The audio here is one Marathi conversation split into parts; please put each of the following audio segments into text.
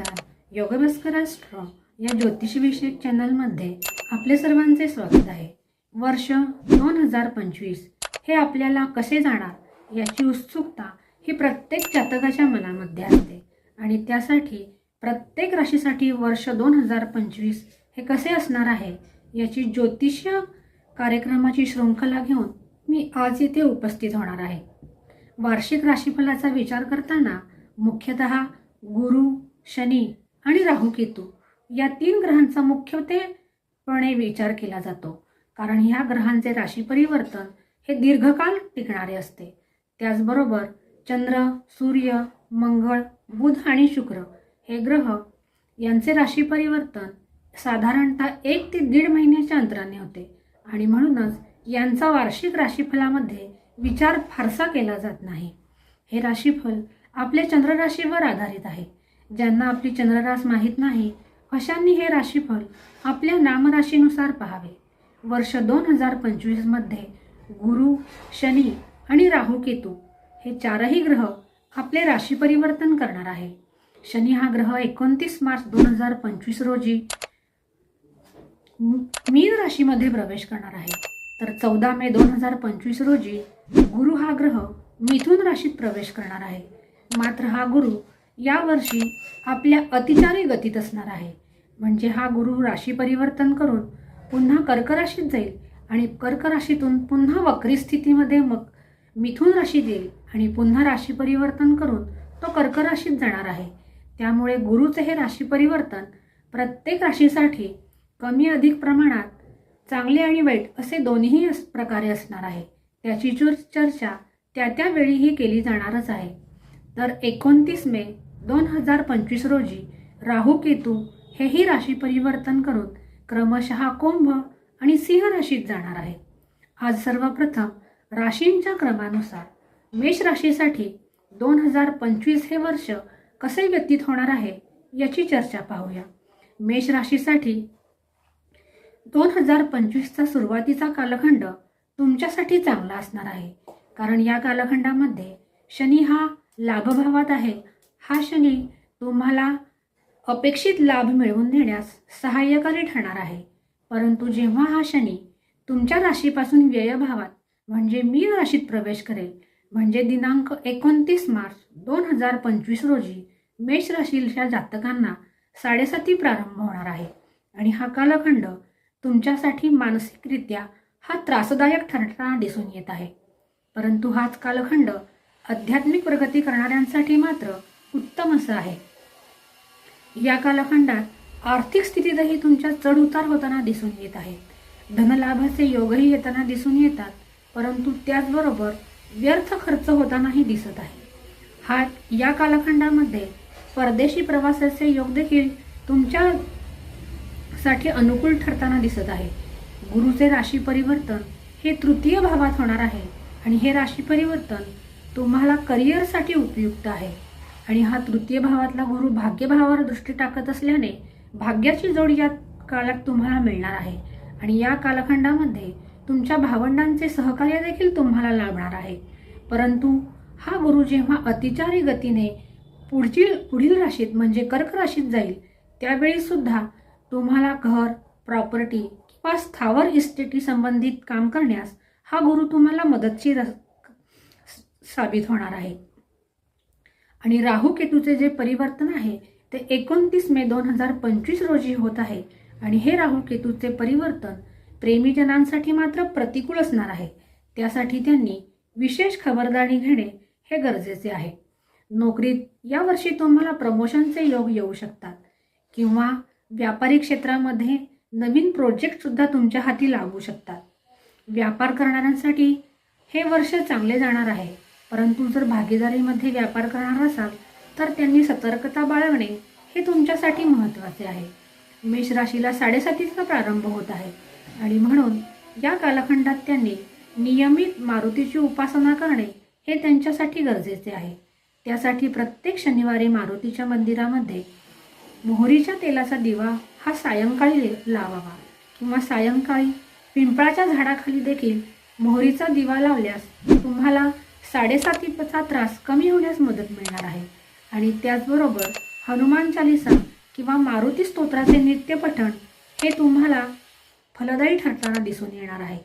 नमस्कार. योगभास्कराष्ट्र या ज्योतिषविषयक चॅनलमध्ये आपले सर्वांचे स्वागत आहे. वर्ष दोन हजार पंचवीस हे आपल्याला कसे जाणार याची उत्सुकता ही प्रत्येक जातकाच्या मनामध्ये असते. आणि त्यासाठी प्रत्येक राशीसाठी वर्ष दोन हजार पंचवीस हे कसे असणार आहे याची ज्योतिष कार्यक्रमाची शृंखला घेऊन मी आज इथे उपस्थित होणार आहे. वार्षिक राशीफलाचा विचार करताना मुख्यतः गुरु शनी आणि राहू केतू या तीन ग्रहांचा मुख्यत्वेपणे विचार केला जातो. कारण ह्या ग्रहांचे राशी परिवर्तन हे दीर्घकाल टिकणारे असते. त्याचबरोबर चंद्र सूर्य मंगळ बुध आणि शुक्र हे ग्रह यांचे राशी परिवर्तन साधारणतः एक ते दीड महिन्याच्या अंतराने होते आणि म्हणूनच यांचा वार्षिक राशीफलामध्ये विचार फारसा केला जात नाही. हे राशीफल आपल्या चंद्रराशीवर आधारित आहे. ज्यांना आपली चंद्ररास माहीत नाही अशांनी हे राशीफल आपल्या नामराशीनुसार पहावे. वर्ष दोन हजार पंचवीसमध्ये गुरु शनी आणि राहू केतू हे चारही ग्रह आपले राशी परिवर्तन करणार आहे. शनी हा ग्रह एकोणतीस मार्च दोन हजार पंचवीस रोजी मीन राशीमध्ये प्रवेश करणार आहे. तर चौदा मे दोन हजार पंचवीस रोजी गुरु हा ग्रह मिथुन राशीत प्रवेश करणार आहे. मात्र हा गुरु यावर्षी आपल्या अतिचारी गतीत असणार आहे. म्हणजे हा गुरु राशी परिवर्तन करून पुन्हा कर्क राशीत जाईल आणि कर्क राशीतून पुन्हा वक्री स्थितीमध्ये मग मिथुन राशीत येईल आणि पुन्हा राशी परिवर्तन करून तो कर्क राशीत जाणार आहे. त्यामुळे गुरुचे हे राशी परिवर्तन प्रत्येक राशीसाठी कमी अधिक प्रमाणात चांगले आणि वाईट असे दोन्ही अस- प्रकारे असणार आहे. त्याची चर्चा त्या त्यावेळीही केली जाणारच आहे. तर एकोणतीस मे दोन हजार पंचवीस रोजी राहू केतू हेही राशी परिवर्तन करून क्रमशः कुंभ आणि सिंह राशीत जाणार आहे. आज सर्वप्रथम राशींच्या क्रमानुसार मेष राशीसाठी दोन हजार पंचवीस हे वर्ष कसे व्यतीत होणार आहे याची चर्चा पाहूया. मेष राशीसाठी दोन हजार पंचवीसचा सुरुवातीचा कालखंड तुमच्यासाठी चांगला असणार आहे. कारण या कालखंडामध्ये शनी हा लाभभावात आहे. हा शनी तुम्हाला अपेक्षित लाभ मिळवून देण्यास सहाय्यकारी ठरणार आहे. परंतु जेव्हा हा शनी तुमच्या राशीपासून व्ययभावात म्हणजे मीन राशीत प्रवेश करेल म्हणजे दिनांक एकोणतीस मार्च दोन हजार पंचवीस रोजी मेष राशीच्या जातकांना साडेसाती प्रारंभ होणार आहे आणि हा कालखंड तुमच्यासाठी मानसिकरित्या हा त्रासदायक ठरताना दिसून येत आहे. परंतु हाच कालखंड आध्यात्मिक प्रगती करणाऱ्यांसाठी मात्र उत्तम असं आहे. या कालखंडात आर्थिक स्थितीतही तुमच्या चढ उतार होताना दिसून येत आहे. धनलाभाचे योगही येताना दिसून येतात परंतु त्याचबरोबर व्यर्थ खर्च होतानाही दिसत आहे. हा या कालखंडामध्ये परदेशी प्रवासाचे योग देखील तुमच्या साठी अनुकूल ठरताना दिसत आहे. गुरुचे राशी परिवर्तन हे तृतीय भावात होणार आहे आणि हे राशी परिवर्तन तुम्हाला करिअरसाठी उपयुक्त आहे. आणि हा तृतीय भावातला गुरु भाग्यभावावर दृष्टी टाकत असल्याने भाग्याची जोड या काळात तुम्हाला मिळणार आहे. आणि या कालखंडामध्ये तुमच्या भावंडांचे सहकार्य देखील तुम्हाला लाभणार आहे. परंतु हा गुरु जेव्हा अतिचारी गतीने पुढची पुढील राशीत म्हणजे कर्क राशीत जाईल त्यावेळी सुद्धा तुम्हाला घर प्रॉपर्टी किंवा स्थावर इस्टेटी संबंधित काम करण्यास हा गुरु तुम्हाला मदतशीर साबित होणार आहे. आणि राहू केतूचे जे परिवर्तन आहे ते एकोणतीस मे दोन हजार पंचवीस रोजी होत आहे. आणि हे राहू केतूचे परिवर्तन प्रेमीजनांसाठी मात्र प्रतिकूल असणार आहे. त्यासाठी त्यांनी विशेष खबरदारी घेणे हे गरजेचे आहे. नोकरीत यावर्षी तुम्हाला प्रमोशनचे योग येऊ शकतात. किंवा व्यापारी क्षेत्रामध्ये नवीन प्रोजेक्टसुद्धा तुमच्या हाती लागू शकतात. व्यापार करणाऱ्यांसाठी हे वर्ष चांगले जाणार आहे. परंतु जर भागीदारीमध्ये व्यापार करणार असाल तर त्यांनी सतर्कता बाळगणे हे तुमच्यासाठी महत्त्वाचे आहे. मेष राशीला साडेसातीचा प्रारंभ होत आहे. आणि म्हणून या कालखंडात त्यांनी नियमित मारुतीची उपासना करणे हे त्यांच्यासाठी गरजेचे आहे. त्यासाठी प्रत्येक शनिवारी मारुतीच्या मंदिरामध्ये मोहरीच्या तेलाचा दिवा हा सायंकाळी लावावा किंवा सायंकाळी पिंपळाच्या झाडाखाली देखील मोहरीचा दिवा लावल्यास तुम्हाला साडेसातीचा त्रास कमी होण्यास मदत मिळणार आहे. आणि त्याचबरोबर हनुमान चालिसा किंवा मारुती स्तोत्राचे नित्य पठण हे तुम्हाला फलदायी ठरताना दिसून येणार आहे.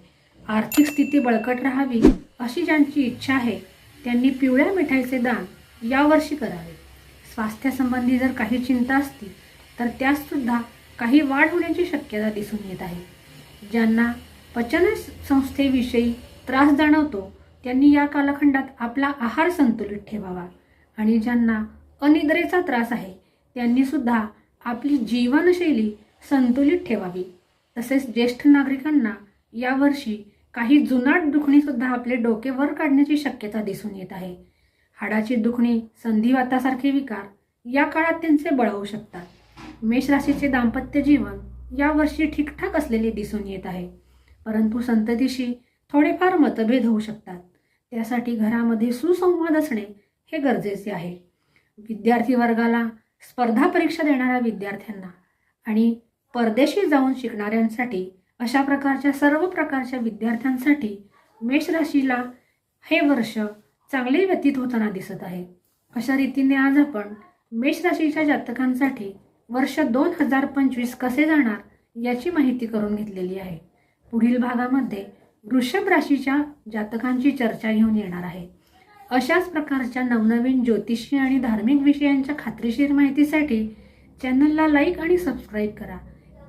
आर्थिक स्थिती बळकट राहावी अशी ज्यांची इच्छा आहे त्यांनी पिवळ्या मिठाईचे दान यावर्षी करावे. स्वास्थ्यासंबंधी जर काही चिंता असतील तर त्यातसुद्धा काही वाढ होण्याची शक्यता दिसून येत आहे. ज्यांना पचन संस्थेविषयी त्रास जाणवतो त्यांनी या कालखंडात आपला आहार संतुलित ठेवावा. आणि ज्यांना अनिद्रेचा त्रास आहे त्यांनी सुद्धा आपली जीवनशैली संतुलित ठेवावी. तसेच ज्येष्ठ नागरिकांना यावर्षी काही जुनाट दुखणीसुद्धा आपले डोके वर काढण्याची शक्यता दिसून येत आहे. हाडाची दुखणी संधिवातासारखे विकार या काळात त्यांचे बळवू शकतात. मेष राशीचे दाम्पत्य जीवन यावर्षी ठीकठाक असलेले दिसून येत आहे. परंतु संततीशी थोडेफार मतभेद होऊ शकतात. त्यासाठी घरामध्ये सुसंवाद असणे हे गरजेचे आहे. विद्यार्थी वर्गाला स्पर्धा परीक्षा देणाऱ्या विद्यार्थ्यांना आणि परदेशी जाऊन शिकणाऱ्यांसाठी अशा प्रकारच्या सर्व प्रकारच्या विद्यार्थ्यांसाठी मेष राशीला हे वर्ष चांगले व्यतीत होताना दिसत आहे. अशा रीतीने आज आपण मेष राशीच्या जातकांसाठी वर्ष दोन हजार पंचवीस कसे जाणार याची माहिती करून घेतलेली आहे. पुढील भागामध्ये वृषभ राशीच्या जातकांची चर्चा घेऊन येणार आहे. अशाच प्रकारच्या नवनवीन ज्योतिषी आणि धार्मिक विषयांच्या खात्रीशीर माहितीसाठी चॅनलला लाईक आणि सबस्क्राईब करा.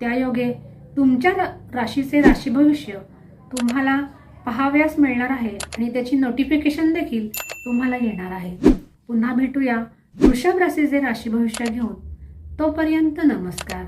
त्यायोगे तुमच्या राशीचे राशी भविष्य तुम्हाला पहावयास मिळणार आहे आणि त्याची नोटिफिकेशन देखील तुम्हाला येणार आहे. पुन्हा भेटूया वृषभ राशीचे राशी भविष्य घेऊन. तोपर्यंत नमस्कार.